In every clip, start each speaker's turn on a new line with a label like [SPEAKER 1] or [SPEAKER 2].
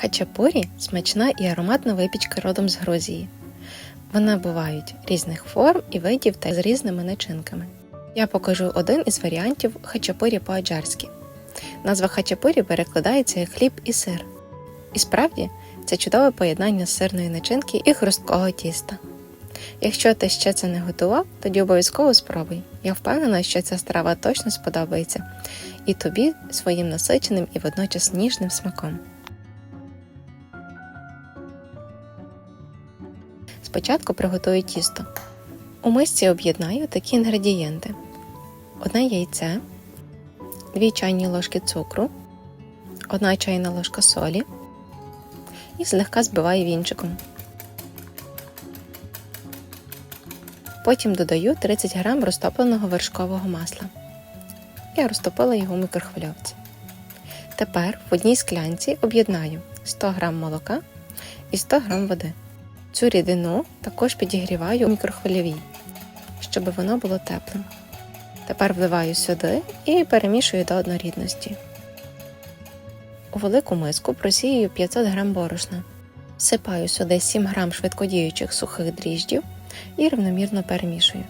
[SPEAKER 1] Хачапурі смачна і ароматна випічка родом з Грузії. Вони бувають різних форм і видів та з різними начинками. Я покажу один із варіантів хачапурі по-аджарськи. Назва хачапурі перекладається як хліб і сир. І справді це чудове поєднання сирної начинки і хрусткого тіста. Якщо ти ще це не готував, тоді обов'язково спробуй. Я впевнена, що ця страва точно сподобається і тобі своїм насиченим і водночас ніжним смаком. Спочатку приготую тісто. У мисці об'єднаю такі інгредієнти: одне яйце, 2 чайні ложки цукру, 1 чайна ложка солі і злегка збиваю вінчиком. Потім додаю 30 г розтопленого вершкового масла. Я розтопила його в мікрохвильовці. Тепер в одній склянці об'єднаю 100 г молока і 100 г води. Цю рідину також підігріваю у мікрохвильовій, щоб воно було теплим. Тепер вливаю сюди і перемішую до однорідності. У велику миску просіюю 500 г борошна. Всипаю сюди 7 г швидкодіючих сухих дріждів і рівномірно перемішую.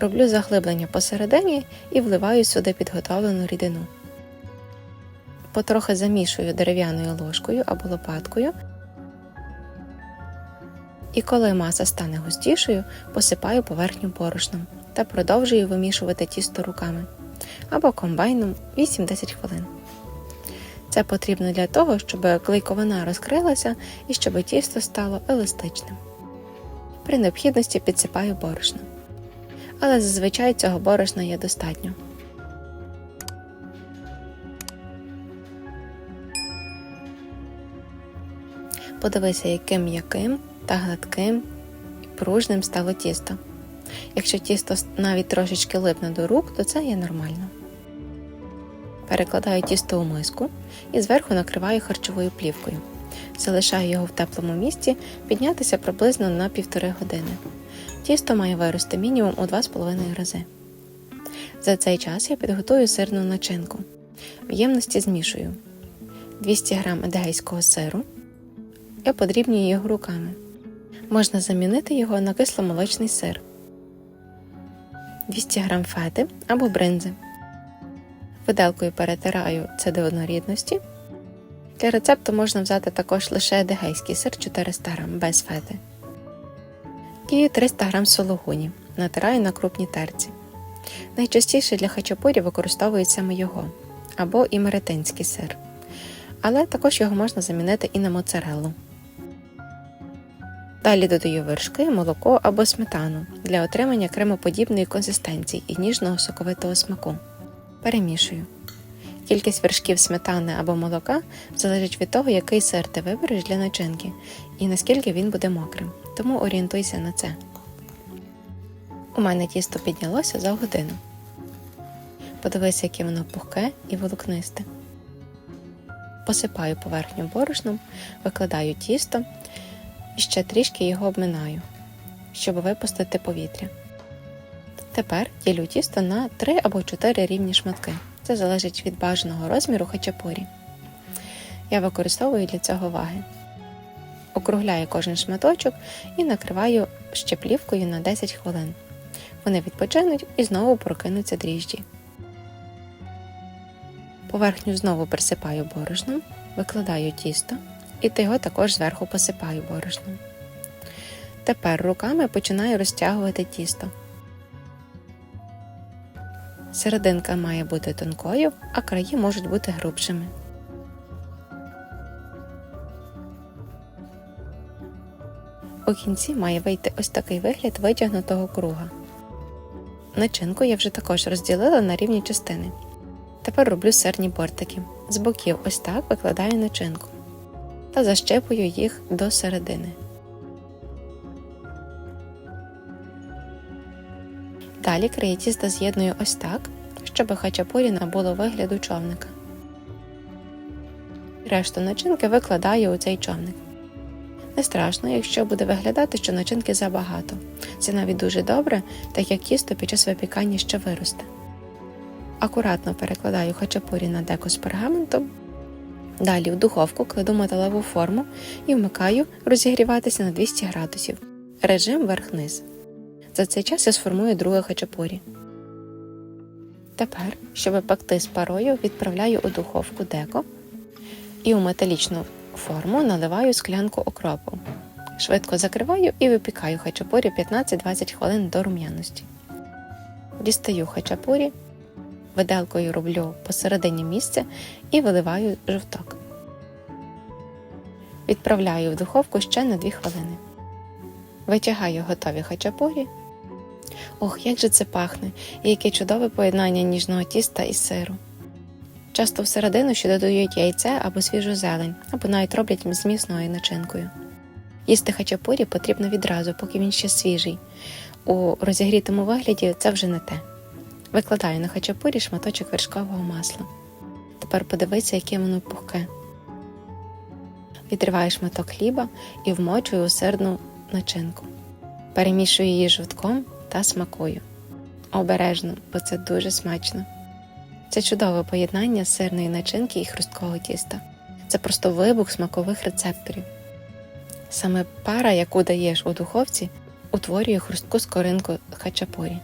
[SPEAKER 1] Роблю заглиблення посередині і вливаю сюди підготовлену рідину. Потрохи замішую дерев'яною ложкою або лопаткою. І коли маса стане густішою, посипаю поверхню борошном та продовжую вимішувати тісто руками або комбайном 8-10 хвилин. Це потрібно для того, щоб клейковина розкрилася і щоб тісто стало еластичним. При необхідності підсипаю борошно. Але зазвичай цього борошна є достатньо. Подивися, яким м'яким та гладким і пружним стало тісто. Якщо тісто навіть трошечки липне до рук, то це є нормально. Перекладаю тісто у миску і зверху накриваю харчовою плівкою. Залишаю його в теплому місці піднятися приблизно на півтори години. Тісто має вирости мінімум у 2,5 рази. За цей час я підготую сирну начинку. В ємності змішую 200 г едегейського сиру. Я подрібнюю його руками. Можна замінити його на кисломолочний сир, 200 г фети або бринзи. Виделкою перетираю це до однорідності. Для рецепту можна взяти також лише едегейський сир 400 г без фети. І 300 г сологуні. Натираю на крупній терці. Найчастіше для хачапурі використовують саме його або і меретинський сир. Але також його можна замінити і на моцареллу. Далі додаю вершки, молоко або сметану для отримання кремоподібної консистенції і ніжного соковитого смаку. Перемішую. Кількість вершків сметани або молока залежить від того, який сир ти вибереш для начинки і наскільки він буде мокрим, тому орієнтуйся на це. У мене тісто піднялося за годину. Подивися, яке воно пухке і волокнисте. Посипаю поверхню борошном, викладаю тісто і ще трішки його обминаю, щоб випустити повітря. Тепер ділю тісто на 3 або 4 рівні шматки. Це залежить від бажаного розміру хачапурі. Я використовую для цього ваги. Округляю кожен шматочок і накриваю щеплівкою на 10 хвилин. Вони відпочинуть і знову прокинуться дріжджі. Поверхню знову присипаю борошном, викладаю тісто і ти його також зверху посипаю борошном. Тепер руками починаю розтягувати тісто. Серединка має бути тонкою, а краї можуть бути грубшими. У кінці має вийти ось такий вигляд витягнутого круга. Начинку я вже також розділила на рівні частини. Тепер роблю сирні бортики. З боків ось так викладаю начинку та защепую їх до середини. Далі краю тісто з'єдную ось так, щоб хачапурі набуло вигляду човника. Решту начинки викладаю у цей човник. Не страшно, якщо буде виглядати, що начинки забагато. Це навіть дуже добре, так як тісто під час випікання ще виросте. Акуратно перекладаю хачапурі на деко з пергаментом Далі в духовку кладу металеву форму і вмикаю розігріватися на 200 градусів. Режим верх-низ. За цей час я сформую друге хачапурі. Тепер, щоб пекти з парою, відправляю у духовку деко і у металічну форму наливаю склянку окропу. Швидко закриваю і випікаю хачапурі 15-20 хвилин до рум'яності. Дістаю хачапурі, виделкою роблю посередині місця і виливаю жовток. Відправляю в духовку ще на 2 хвилини. Витягаю готові хачапурі. Ох, як же це пахне, і яке чудове поєднання ніжного тіста і сиру. Часто всередину ще додають яйце або свіжу зелень, або навіть роблять з місною начинкою. Їсти хачапурі потрібно відразу, поки він ще свіжий. У розігрітому вигляді це вже не те. Викладаю на хачапурі шматочок вершкового масла. Тепер подивися, яке воно пухке. Відриваю шматок хліба і вмочую у сирну начинку. Перемішую її жовтком та смакую. Обережно, бо це дуже смачно. Це чудове поєднання сирної начинки і хрусткого тіста. Це просто вибух смакових рецепторів. Саме пара, яку даєш у духовці, утворює хрустку скоринку хачапурі.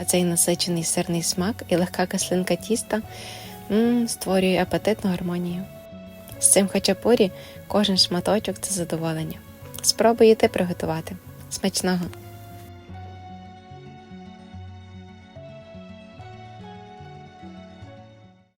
[SPEAKER 1] А цей насичений сирний смак і легка кислинка тіста м, створює апетитну гармонію. З цим хачапурі кожен шматочок це задоволення. Спробуй і ти приготувати. Смачного!